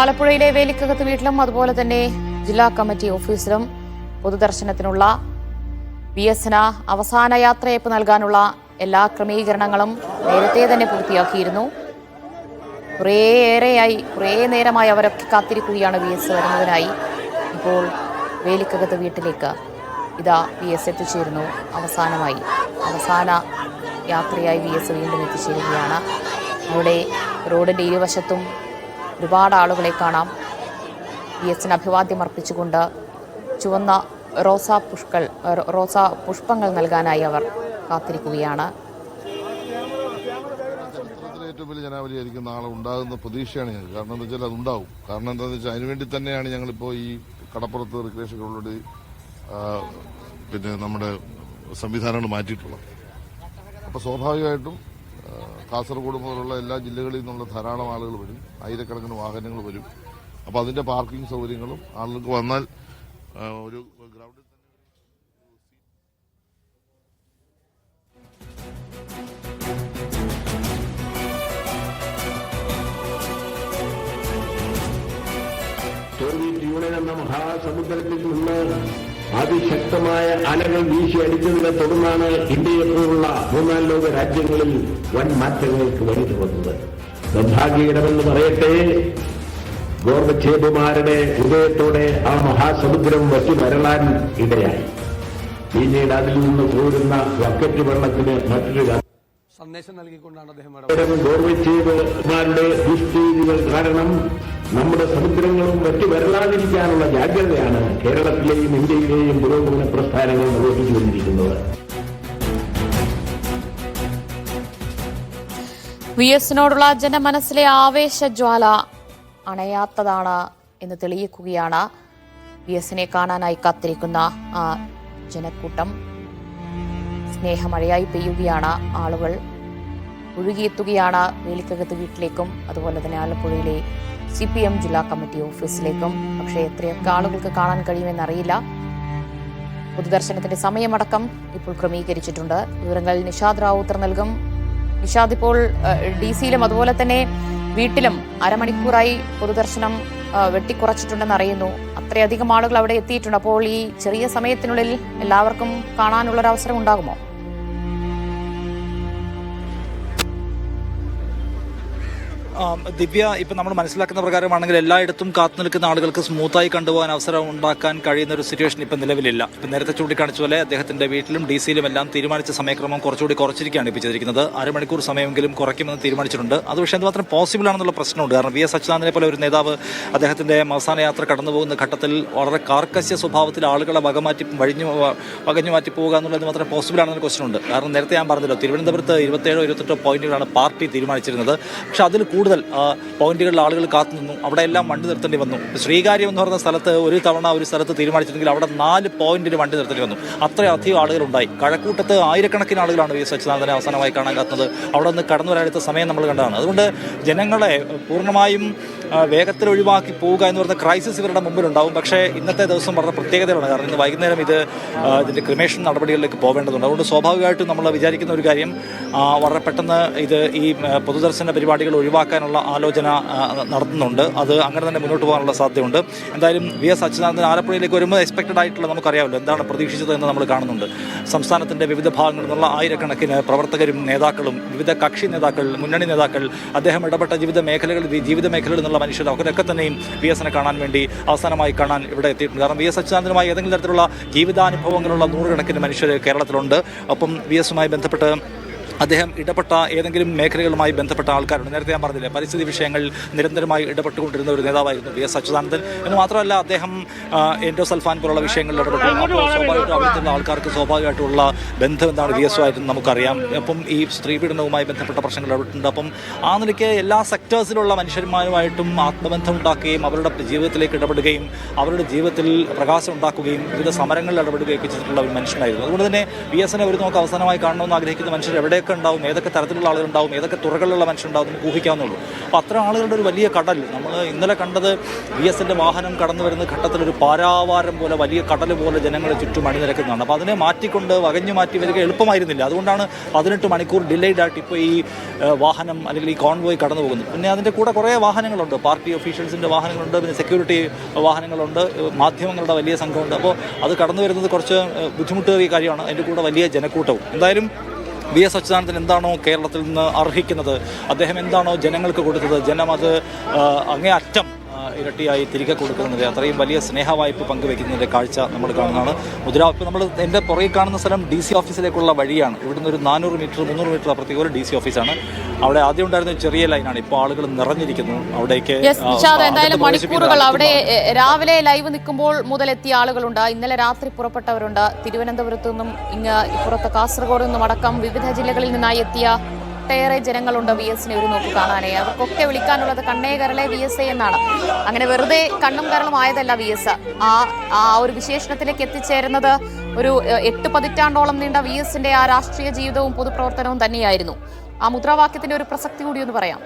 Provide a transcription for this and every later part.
ആലപ്പുഴയിലെ വേലിക്കകത്ത് വീട്ടിലും അതുപോലെ തന്നെ ജില്ലാ കമ്മിറ്റി ഓഫീസിലും പൊതുദർശനത്തിനുള്ള ബി എസിന് അവസാന യാത്രയയപ്പ് നൽകാനുള്ള എല്ലാ ക്രമീകരണങ്ങളും നേരത്തെ തന്നെ പൂർത്തിയാക്കിയിരുന്നു. കുറേയേറെയായി കുറേ നേരമായി അവരൊക്കെ കാത്തിരിക്കുകയാണ് ബി എസ് വരുന്നതിനായി. ഇപ്പോൾ വേലിക്കകത്ത് വീട്ടിലേക്ക് ഇതാ ബി എസ് എത്തിച്ചേരുന്നു. അവസാനമായി അവസാന യാത്രയായി ബി എസ് വീണ്ടും എത്തിച്ചേരുകയാണ്. അവിടെ റോഡിന്റെ ഇരുവശത്തും ഒരുപാട് ആളുകളെ കാണാം. ബി എസിന് അഭിവാദ്യം അർപ്പിച്ചുകൊണ്ട് ചുവന്ന റോസാ പുഷ്കൾ റോസാ പുഷ്പങ്ങൾ നൽകാനായി അവർ കാത്തിരിക്കുകയാണ്. ഏറ്റവും വലിയ ജനാവലിയായിരിക്കും നാളെ ഉണ്ടാകുന്ന പ്രതീക്ഷയാണ് ഞങ്ങൾക്ക്. കാരണം എന്താ വെച്ചാൽ അതുണ്ടാവും. കാരണം എന്താണെന്ന് വെച്ചാൽ അതിനുവേണ്ടി തന്നെയാണ് ഞങ്ങളിപ്പോൾ ഈ കടപ്പുറത്ത് റിക്രിയേഷൻ ഗ്രൗണ്ടിൽ പിന്നെ നമ്മുടെ സംവിധാനങ്ങൾ മാറ്റിയിട്ടുള്ളത്. അപ്പോൾ സ്വാഭാവികമായിട്ടും കാസർഗോഡ് മുതലുള്ള എല്ലാ ജില്ലകളിൽ നിന്നുള്ള ധാരാളം ആളുകൾ വരും. ആയിരക്കണക്കിന് വാഹനങ്ങൾ വരും. അപ്പോൾ അതിന്റെ പാർക്കിംഗ് സൗകര്യങ്ങളും ആളുകൾക്ക് വന്നാൽ ഒരു ഗ്രൗണ്ടിൽ യൂണിയൻ എന്ന മഹാസമുദ്രത്തിൽ നിന്ന് അതിശക്തമായ അലകൾ വീശി അടിച്ചതിനെ തുടർന്നാണ് ഇന്ത്യയെപ്പോലുള്ള മൂന്നാം ലോക രാജ്യങ്ങളിൽ വൻ മാറ്റങ്ങൾക്ക് വഴി തുറന്നത് നിർഭാഗ്യകരമെന്ന് പറയട്ടെ ഗോർബച്ചേബുമാരുടെ ഉദയത്തോടെ ആ മഹാസമുദ്രം വറ്റി വരളാൻ ഇടയായി പിന്നീട് അതിൽ നിന്ന് കോരുന്ന ബക്കറ്റ് വെള്ളത്തിന് മറ്റൊരു സന്ദേശം നൽകിക്കൊണ്ടാണ് അദ്ദേഹം ഗോർബച്ചേബുമാരുടെ ദുഷ്ടീതികൾ കാരണം നമ്മുടെ സമുദ്രങ്ങളും മറ്റു വരളാതിരിക്കാനുള്ള ജാഗ്രതയാണ് കേരളത്തിലെയും ഇന്ത്യയിലെയും പുരോഗമന പ്രസ്ഥാനങ്ങൾ നിർവഹിച്ചു വന്നിരിക്കുന്നത് വി എസിനോടുള്ള ജനമനസ്സിലെ ആവേശജ്വാല അണയാത്തതാണ് എന്ന് തെളിയിക്കുകയാണ്. വി എസിനെ കാണാനായി കാത്തിരിക്കുന്ന ആ ജനക്കൂട്ടം സ്നേഹമഴയായി പെയ്യുകയാണ്. ആളുകൾ ഒഴുകിയെത്തുകയാണ്. വേലിക്കകത്ത് വീട്ടിലേക്കും അതുപോലെ തന്നെ ആലപ്പുഴയിലെ സി പി എം ജില്ലാ കമ്മിറ്റി ഓഫീസിലേക്കും. പക്ഷേ എത്രയൊക്കെ ആളുകൾക്ക് കാണാൻ കഴിയുമെന്നറിയില്ല. പൊതുദർശനത്തിന്റെ സമയമടക്കം ഇപ്പോൾ ക്രമീകരിച്ചിട്ടുണ്ട്. വിവരങ്ങൾ നിഷാദ് റാവുത്തർ നൽകും. നിഷാദ് ഇപ്പോൾ ഡി സിയിലും അതുപോലെ തന്നെ വീട്ടിലും അരമണിക്കൂറായി പൊതുദർശനം വെട്ടിക്കുറച്ചിട്ടുണ്ടെന്ന് അറിയുന്നു. അത്രയധികം ആളുകൾ അവിടെ എത്തിയിട്ടുണ്ട്. അപ്പോൾ ഈ ചെറിയ സമയത്തിനുള്ളിൽ എല്ലാവർക്കും കാണാനുള്ളൊരവസരം ഉണ്ടാകുമോ? ദിവ്യ ഇപ്പം നമ്മൾ മനസ്സിലാക്കുന്ന പ്രകാരമാണെങ്കിൽ എല്ലായിടത്തും കാത്തു നിൽക്കുന്ന ആളുകൾക്ക് സ്മൂത്തായി കണ്ടുപോകാൻ അവസരം ഉണ്ടാക്കാൻ കഴിയുന്ന ഒരു സിറ്റുവേഷൻ ഇപ്പം നിലവിലില്ല. ഇപ്പം നേരത്തെ ചൂണ്ടിക്കാണിച്ച പോലെ അദ്ദേഹത്തിന്റെ വീട്ടിലും ഡി സിയിലും എല്ലാം തീരുമാനിച്ച സമയക്രമം കുറച്ചുകൂടി കുറച്ചിരിക്കുകയാണ് ഇപ്പോൾ ചെയ്തിരിക്കുന്നത്. അരമണിക്കൂർ സമയമെങ്കിലും കുറയ്ക്കുമെന്ന് തീരുമാനിച്ചിട്ടുണ്ട്. അത് പക്ഷേ എന്തുമാത്രം പോസിബിൾ ആണെന്നുള്ള പ്രശ്നമുണ്ട്. കാരണം വി എസ് അച്യുതാനന്ദനെ പോലെ ഒരു നേതാവ് അദ്ദേഹത്തിന്റെ അവസാന യാത്ര കടന്നുപോകുന്ന ഘട്ടത്തിൽ വളരെ കാർക്കശ്യ സ്വഭാവത്തിൽ ആളുകളെ വകമാറ്റി വഴിഞ്ഞു വകഞ്ഞു മാറ്റി പോകുക എന്നുള്ളത് മാത്രം പോസിബിൾ ആണെന്ന ക്വസ്റ്റൻ ഉണ്ട്. കാരണം നേരത്തെ ഞാൻ പറഞ്ഞല്ലോ തിരുവനന്തപുരത്ത് ഇരുപത്തേഴോ ഇരുപത്തെട്ടോ പോയിന്റുകളാണ് പാർട്ടി തീരുമാനിച്ചിരുന്നത്. പക്ഷേ അതിൽ കൂടുതൽ ആ, പോയിന്റുകളിൽ ആളുകൾ കാത്തുനിന്നു അവിടെ എല്ലാം വണ്ടി നിർത്തേണ്ടി വന്നു. ശ്രീകാര്യം എന്ന് പറയുന്ന സ്ഥലത്ത് ഒരു തവണ ഒരു സ്ഥലത്ത് തീരുമാനിച്ചിട്ടുണ്ടെങ്കിൽ അവിടെ നാല് പോയിന്റിൽ വണ്ടി നിർത്തേണ്ടി വന്നു. അത്രയധികം ആളുകളുണ്ടായി. കഴക്കൂട്ടത്ത് ആയിരക്കണക്കിന് ആളുകളാണ് വി എസ് അച്യുതാനന്ദനെ അവസാനമായി കാണാൻ കാത്തുന്നത്. അവിടെ നിന്ന് കടന്നു വരാനെടുത്ത സമയം നമ്മൾ കണ്ടതാണ്. അതുകൊണ്ട് ജനങ്ങളെ പൂർണമായും വേഗത്തിൽ ഒഴിവാക്കി പോവുക എന്ന് പറഞ്ഞ ക്രൈസിസ് ഇവരുടെ മുമ്പിലുണ്ടാവും. പക്ഷേ ഇന്നത്തെ ദിവസം വളരെ പ്രത്യേകതയാണ് കാരണം ഇന്ന് വൈകുന്നേരം ഇത് ഇതിന്റെ ക്രിമേഷൻ നടപടികളിലേക്ക് പോവേണ്ടതുണ്ട്. അതുകൊണ്ട് സ്വാഭാവികമായിട്ടും നമ്മൾ വിചാരിക്കുന്ന ഒരു കാര്യം വളരെ പെട്ടെന്ന് ഇത് ഈ പൊതുദർശന പരിപാടികൾ ഒഴിവാക്കാനുള്ള ആലോചന നടത്തുന്നുണ്ട്. അത് അങ്ങനെ തന്നെ മുന്നോട്ട് പോകാനുള്ള സാധ്യതയുണ്ട്. എന്തായാലും വി എസ് അച്യുതാനന്ദൻ ആലപ്പുഴയിലേക്ക് വരുമ്പോൾ എക്സ്പെക്റ്റഡ് ആയിട്ടുള്ള നമുക്കറിയാമല്ലോ എന്താണ് പ്രതീക്ഷിച്ചത് എന്ന് നമ്മൾ കാണുന്നുണ്ട്. സംസ്ഥാനത്തിന്റെ വിവിധ ഭാഗങ്ങളിൽ നിന്നുള്ള ആയിരക്കണക്കിന് പ്രവർത്തകരും നേതാക്കളും വിവിധ കക്ഷി നേതാക്കൾ മുന്നണി നേതാക്കൾ അദ്ദേഹം ഇടപെട്ട ജീവിത മേഖലകളിൽ ജീവിത മേഖലകളിൽ നിന്നുള്ള മനുഷ്യർ അവരൊക്കെ തന്നെയും വി എസിനെ കാണാൻ വേണ്ടി അവസാനമായി കാണാൻ ഇവിടെ എത്തിയിട്ടുണ്ട്. കാരണം വി എസ് അച്യുതാനന്ദനുമായി ഏതെങ്കിലും തരത്തിലുള്ള ജീവിതാനുഭവങ്ങളുള്ള നൂറുകണക്കിന് മനുഷ്യർ കേരളത്തിലുണ്ട്. ഒപ്പം വി എസുമായി ബന്ധപ്പെട്ട് അദ്ദേഹം ഇടപെട്ട ഏതെങ്കിലും മേഖലകളുമായി ബന്ധപ്പെട്ട ആൾക്കാരുണ്ട്. നേരത്തെ ഞാൻ പറഞ്ഞില്ലേ പരിസ്ഥിതി വിഷയങ്ങളിൽ നിരന്തരമായി ഇടപെട്ടുകൊണ്ടിരുന്ന ഒരു നേതാവായിരുന്നു വി എസ് അച്യുതാനന്ദൻ. എന്ന് മാത്രമല്ല അദ്ദേഹം എൻഡോ സൽഫാൻ പോലുള്ള വിഷയങ്ങളിൽ ഇടപെട്ടു. അപ്പോൾ സ്വാഭാവികമായിട്ടും അവിടുത്തെ ആൾക്കാർക്ക് സ്വാഭാവികമായിട്ടുള്ള ബന്ധം എന്താണ് വി എസ് ആയിട്ട് നമുക്കറിയാം. അപ്പം ഈ സ്ത്രീ പീഡനവുമായി ബന്ധപ്പെട്ട പ്രശ്നങ്ങൾ ഇടപെട്ടിട്ടുണ്ട്. അപ്പം ആ നിലയ്ക്ക് എല്ലാ സെക്ടേഴ്സിലുള്ള മനുഷ്യന്മാരുമായിട്ടും ആത്മബന്ധം ഉണ്ടാക്കുകയും അവരുടെ ജീവിതത്തിലേക്ക് ഇടപെടുകയും അവരുടെ ജീവിതത്തിൽ പ്രകാശം ഉണ്ടാക്കുകയും വിവിധ സമരങ്ങളിൽ ഇടപെടുകയൊക്കെ ചെയ്തിട്ടുള്ള ഒരു മനുഷ്യനായിരുന്നു. അതുകൊണ്ട് തന്നെ വി എസിനെ ഒരു നോക്ക് അവസാനമായി കാണണമെന്ന് ആഗ്രഹിക്കുന്ന മനുഷ്യർ എവിടെ ആരൊക്കെ ഉണ്ടാവും ഏതൊക്കെ തരത്തിലുള്ള ആളുകളുണ്ടാവും ഏതൊക്കെ തുറകളിലുള്ള മനുഷ്യരുണ്ടാവും നമുക്ക് ഊഹിക്കാവുന്നുള്ളൂ. അപ്പോൾ അത്ര ആളുകളുടെ ഒരു വലിയ കടൽ. നമ്മൾ ഇന്നലെ കണ്ടത് വി എന്റെ വാഹനം കടന്നു വരുന്ന ഘട്ടത്തിലൊരു പാരാവാരം പോലെ വലിയ കടൽ പോലെ ജനങ്ങളെ ചുറ്റും അണിനിരക്കുന്നതാണ്. അപ്പോൾ അതിനെ മാറ്റിക്കൊണ്ട് വകഞ്ഞു മാറ്റി വരിക എളുപ്പമായിരുന്നില്ല. അതുകൊണ്ടാണ് പതിനെട്ട് മണിക്കൂർ ഡിലേഡ് ആയിട്ട് ഇപ്പോൾ ഈ വാഹനം അല്ലെങ്കിൽ ഈ കോൺവോയ് കടന്നു പോകുന്നത്. പിന്നെ അതിന്റെ കൂടെ കുറേ വാഹനങ്ങളുണ്ട്. പാർട്ടി ഒഫീഷ്യൽസിന്റെ വാഹനങ്ങളുണ്ട് പിന്നെ സെക്യൂരിറ്റി വാഹനങ്ങളുണ്ട് മാധ്യമങ്ങളുടെ വലിയ സംഘമുണ്ട്. അപ്പോൾ അത് കടന്നു വരുന്നത് കുറച്ച് ബുദ്ധിമുട്ടേറിയ കാര്യമാണ്. അതിന്റെ കൂടെ വലിയ ജനക്കൂട്ടവും. എന്തായാലും വി എസ് അച്യുതാനന്ദൻ എന്താണോ കേരളത്തിൽ നിന്ന് അർഹിക്കുന്നത് അദ്ദേഹം എന്താണോ ജനങ്ങൾക്ക് കൊടുത്തത് ജനം അത് അങ്ങേ അറ്റം ഇരട്ടിയായി തിരികെ കൊടുക്കുന്നത്. അത്രയും വലിയ സ്നേഹവായ്പ പങ്കുവെക്കുന്നതിന്റെ കാഴ്ച നമ്മൾ കാണുന്നതാണ്. മുദ്രാവായ്പ നമ്മൾ എന്റെ പുറകെ കാണുന്ന സ്ഥലം ഡി സി ഓഫീസിലേക്കുള്ള വഴിയാണ്. ഇവിടുന്ന് ഒരു നാനൂറ് മീറ്റർ മുന്നൂറ് മീറ്റർ അപ്പുറത്തേക്ക് ഒരു ഡി സി ഓഫീസാണ്. അവിടെ ആദ്യം ഉണ്ടായിരുന്ന ചെറിയ ലൈനാണ്. ഇപ്പോൾ ആളുകൾ നിറഞ്ഞിരിക്കുന്നു അവിടേക്ക്. എന്തായാലും മണിക്കൂറുകൾ അവിടെ രാവിലെ ലൈവ് നിൽക്കുമ്പോൾ മുതൽ എത്തിയ ആളുകളുണ്ട്. ഇന്നലെ രാത്രി പുറപ്പെട്ടവരുണ്ട്. തിരുവനന്തപുരത്തു നിന്നും ഇങ്ങ് ഇപ്പുറത്ത് കാസർഗോഡ് നിന്നും അടക്കം വിവിധ ജില്ലകളിൽ നിന്നായി എത്തിയ ഒട്ടേറെ ജനങ്ങളുണ്ട് വി എസിനെ ഒരു നോക്ക് കാണാനേ. അവർക്കൊക്കെ വിളിക്കാനുള്ളത് കണ്ണേ കരളെ വി എസ് എ എന്നാണ്. അങ്ങനെ വെറുതെ കണ്ണും കരളും ആയതല്ല വി എസ് ആ ആ ഒരു വിശേഷണത്തിലേക്ക് എത്തിച്ചേരുന്നത് ഒരു എട്ട് പതിറ്റാണ്ടോളം നീണ്ട വി എസിന്റെ ആ രാഷ്ട്രീയ ജീവിതവും പൊതുപ്രവർത്തനവും തന്നെയായിരുന്നു. ആ മുദ്രാവാക്യത്തിന്റെ ഒരു പ്രസക്തി കൂടി ഒന്ന് പറയാം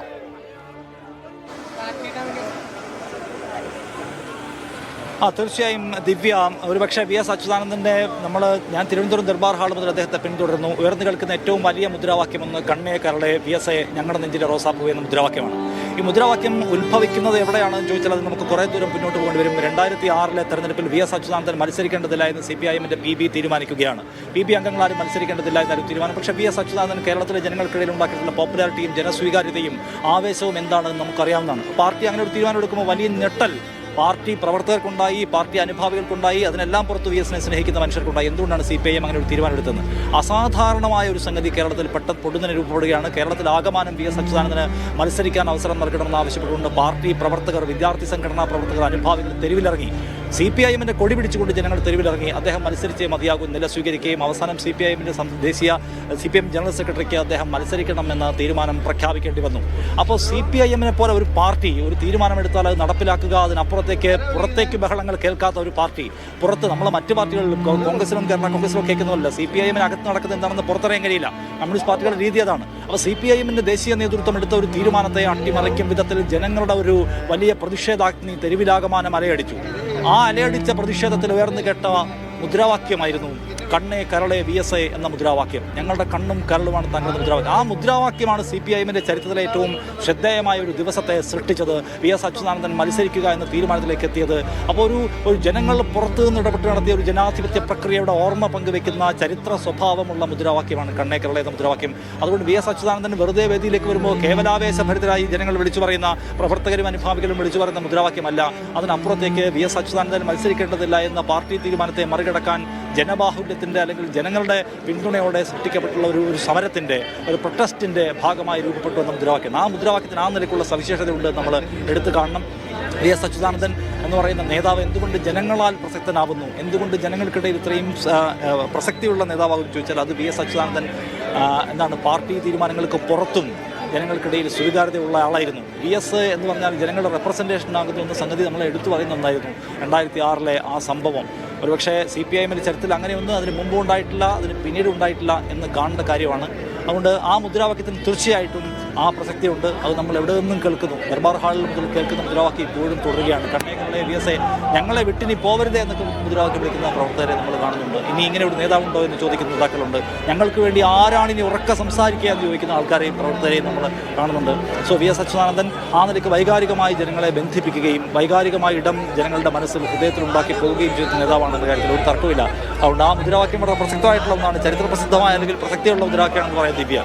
ആ തീർച്ചയായും ദിവ്യ ഒരുപക്ഷെ വി എസ് അച്യുതാനന്ദന്റെ നമ്മൾ ഞാൻ തിരുവനന്തപുരം ദർബാർ ഹാൾ മുതൽ അദ്ദേഹത്തെ പിന്തുടരുന്നു. ഉയർന്നു കേൾക്കുന്ന ഏറ്റവും വലിയ മുദ്രാവാക്യം ഒന്ന് കണ്ണേ കരളെ വി എസ് എ ഞങ്ങളുടെ നെഞ്ചിലെ റോസാപ്പൂ എന്ന മുദ്രാവാക്യമാണ്. ഈ മുദ്രാവാക്യം ഉത്ഭവിക്കുന്നത് എവിടെയാണെന്ന് ചോദിച്ചാൽ അത് നമുക്ക് കുറേ ദൂരം മുന്നോട്ട് പോകേണ്ടി വരും. രണ്ടായിരത്തി ആറിലെ തെരഞ്ഞെടുപ്പിൽ വി എസ് അച്യുതാനന്ദൻ മത്സരിക്കേണ്ടതില്ല എന്ന് സി പി ഐ എമ്മിന്റെ പി ബി തീരുമാനിക്കുകയാണ്. പി ബി അംഗങ്ങളാരും മത്സരിക്കേണ്ടതില്ല എന്നൊരു തീരുമാനം. പക്ഷേ വി എസ് അച്യുതാനന്ദൻ കേരളത്തിലെ ജനങ്ങൾക്കിടയിൽ ഉണ്ടാക്കിയിട്ടുള്ള പോപ്പുലാരിറ്റിയും ജനസ്വീകാര്യതയും ആവേശവും എന്താണെന്ന് നമുക്കറിയാവുന്നതാണ്. പാർട്ടി അങ്ങനെ ഒരു തീരുമാനം എടുക്കുമ്പോൾ വലിയ ഞെട്ടൽ പാർട്ടി പ്രവർത്തകർക്കുണ്ടായി പാർട്ടി അനുഭാവികൾക്കുണ്ടായി അതിനെല്ലാം പുറത്ത് വി എസിനെ സ്നേഹിക്കുന്ന മനുഷ്യർക്കുണ്ടായി. എന്തുകൊണ്ടാണ് സി പി ഐ എം അങ്ങനെ ഒരു തീരുമാനമെടുത്തത് അസാധാരണമായ ഒരു സംഗതി കേരളത്തിൽ പെട്ടെന്ന് പൊടുന്നതിന് രൂപപ്പെടുകയാണ്. കേരളത്തിൽ ആകമാനം വി എസ് അച്യുതാനന്ദന് മത്സരിക്കാൻ അവസരം നൽകണമെന്ന് ആവശ്യപ്പെട്ടുകൊണ്ട് പാർട്ടി പ്രവർത്തകർ വിദ്യാർത്ഥി സംഘടനാ പ്രവർത്തകർ അനുഭാവികൾ തെരുവിലിറങ്ങി. സി പി ഐ എമ്മിന്റെ കൊടി പിടിച്ചുകൊണ്ട് ജനങ്ങൾ തെരുവിലിറങ്ങി. അദ്ദേഹം മത്സരിച്ചേ മതിയാകും. നില സ്വീകരിക്കുകയും അവസാനം സി പി ഐ എമ്മിന്റെ ദേശീയ സി പി എം ജനറൽ സെക്രട്ടറിക്ക് അദ്ദേഹം മത്സരിക്കണമെന്ന തീരുമാനം പ്രഖ്യാപിക്കേണ്ടി വന്നു. അപ്പോൾ സി പി ഐ എമ്മിനെ പോലെ ഒരു പാർട്ടി ഒരു തീരുമാനമെടുത്താൽ അത് നടപ്പിലാക്കുക അതിനപ്പുറത്തേക്ക് പുറത്തേക്ക് ബഹളങ്ങൾ കേൾക്കാത്ത ഒരു പാർട്ടി പുറത്ത് നമ്മളെ മറ്റു പാർട്ടികളിലും കോൺഗ്രസിലും കേരള കോൺഗ്രസിലും കേൾക്കുന്നതല്ല. സി പി ഐ എമ്മിന് അകത്ത് നടക്കുന്നത് എന്താണെന്ന് പുറത്തറിയാൻ കഴിയില്ല. കമ്മ്യൂണിസ്റ്റ് പാർട്ടികളുടെ രീതി അതാണ്. അപ്പോൾ സി പി ഐ എമ്മിന്റെ ദേശീയ നേതൃത്വം എടുത്ത ഒരു തീരുമാനത്തെ അട്ടിമറിക്കും വിധത്തിൽ ജനങ്ങളുടെ ഒരു വലിയ പ്രതിഷേധാഗ്നി തെരുവിലാകമാനം അലയടിച്ചു ആ അലയടിച്ച പ്രതിഷേധത്തിൽ ഉയർന്നു കേട്ട മുദ്രാവാക്യമായിരുന്നു കണ്ണേ കരളെ വി എസ് എ എന്ന മുദ്രാവാക്യം. ഞങ്ങളുടെ കണ്ണും കരളുമാണ് തങ്ങളുടെ മുദ്രാവാക്യം. ആ മുദ്രാവാക്യമാണ് സി പി ഐ ചരിത്രത്തിലെ ഏറ്റവും ശ്രദ്ധേയമായ ഒരു ദിവസത്തെ സൃഷ്ടിച്ചത്. വി എസ് അച്യുതാനന്ദൻ മത്സരിക്കുക എന്ന തീരുമാനത്തിലേക്ക് എത്തിയത്. അപ്പോൾ ഒരു ഒരു ജനങ്ങൾ പുറത്തു നിന്ന് ഇടപെട്ട് നടത്തിയ ഒരു ജനാധിപത്യ പ്രക്രിയയുടെ ഓർമ്മ പങ്കുവെക്കുന്ന ചരിത്ര സ്വഭാവമുള്ള മുദ്രാവാക്യമാണ് കണ്ണേ കരളെ എന്ന മുദ്രാവാക്യം. അതുകൊണ്ട് വി എസ് അച്യുതാനന്ദൻ വെറുതെ വേദിയിലേക്ക് വരുമ്പോൾ കേവലാവേശഭരിതരായി ജനങ്ങൾ വിളിച്ചു പറയുന്ന പ്രവർത്തകരും അനുഭാവികളും വിളിച്ചു പറയുന്ന മുദ്രാവാക്യമല്ല. അതിനപ്പുറത്തേക്ക് വി എസ് അച്യുതാനന്ദൻ മത്സരിക്കേണ്ടതില്ല എന്ന പാർട്ടി തീരുമാനത്തെ മറികടക്കാൻ ജനബാഹുല്യത്തിന്റെ അല്ലെങ്കിൽ ജനങ്ങളുടെ പിന്തുണയോടെ സൃഷ്ടിക്കപ്പെട്ടുള്ള ഒരു സമരത്തിന്റെ ഒരു പ്രൊട്ടസ്റ്റിന്റെ ഭാഗമായി രൂപപ്പെട്ടു എന്ന മുദ്രാവാക്യം. ആ മുദ്രാവാക്യത്തിന് ആ നിലയ്ക്കുള്ള സവിശേഷതയുണ്ട് നമ്മൾ എടുത്തു കാണണം. വി എസ് അച്യുതാനന്ദൻ എന്ന് പറയുന്ന നേതാവ് എന്തുകൊണ്ട് ജനങ്ങളാൽ പ്രസക്തനാവുന്നു? എന്തുകൊണ്ട് ജനങ്ങൾക്കിടയിൽ ഇത്രയും പ്രസക്തിയുള്ള നേതാവാകും ചോദിച്ചാൽ അത് വി എസ് അച്യുതാനന്ദൻ എന്താണ് പാർട്ടി തീരുമാനങ്ങൾക്ക് പുറത്തും ജനങ്ങൾക്കിടയിൽ സ്വീകാര്യതയുള്ള ആളായിരുന്നു. വി എസ് എന്ന് പറഞ്ഞാൽ ജനങ്ങളുടെ റെപ്രസെന്റേഷൻ ആകുന്നു എന്ന സംഗതി നമ്മൾ എടുത്തു പറയുന്ന ഒന്നായിരുന്നു രണ്ടായിരത്തി ആറിലെ ആ സംഭവം. ഒരുപക്ഷെ സി പി ഐ എമ്മിന്റെ ചരിത്രത്തിൽ അങ്ങനെയൊന്നും അതിന് മുമ്പ് ഉണ്ടായിട്ടില്ല അതിന് പിന്നീട് ഉണ്ടായിട്ടില്ല എന്ന് കാണേണ്ട കാര്യമാണ്. അതുകൊണ്ട് ആ മുദ്രാവാക്യത്തിന് തീർച്ചയായിട്ടും ആ പ്രസക്തിയുണ്ട്. അത് നമ്മൾ എവിടെ നിന്നും കേൾക്കുന്നു? ദർബാർ ഹാളിൽ മുതൽ കേൾക്കുന്ന മുദ്രാവാക്യം ഇപ്പോഴും തുടരുകയാണ്. കണ്ണേകളെ വി എസ് എ ഞങ്ങളെ വിട്ടിനി പോവരുതേ എന്നൊക്കെ മുദ്രാവാക്യം വിളിക്കുന്ന പ്രവർത്തകരെ നമ്മൾ കാണുന്നുണ്ട്. ഇനി ഇങ്ങനെ ഒരു നേതാവുണ്ടോ എന്ന് ചോദിക്കുന്ന നേതാക്കളുണ്ട്. ഞങ്ങൾക്ക് വേണ്ടി ആരാണ് ഇനി ഉറക്ക സംസാരിക്കുക എന്ന് ചോദിക്കുന്ന ആൾക്കാരെയും പ്രവർത്തകരെയും നമ്മൾ കാണുന്നുണ്ട്. സോ വി എസ് അച്യുതാനന്ദൻ ആ നിലയ്ക്ക് വൈകാരികമായി ജനങ്ങളെ ബന്ധിപ്പിക്കുകയും വൈകാരികമായി ഇടം ജനങ്ങളുടെ മനസ്സിൽ ഹൃദയത്തിൽ ഉണ്ടാക്കി പോവുകയും ചെയ്ത നേതാവാണെന്ന കാര്യത്തിൽ ഒരു തർക്കമില്ല അതുകൊണ്ട് ആ മുദ്രാവാക്യം വളരെ പ്രസക്തമായിട്ടുള്ള ഒന്നാണ്. ചരിത്ര പ്രസിദ്ധമായ അല്ലെങ്കിൽ പ്രസക്തിയുള്ള മുദ്രാവാക്യമാണെന്ന് പറയാൻ ദിവ്യ.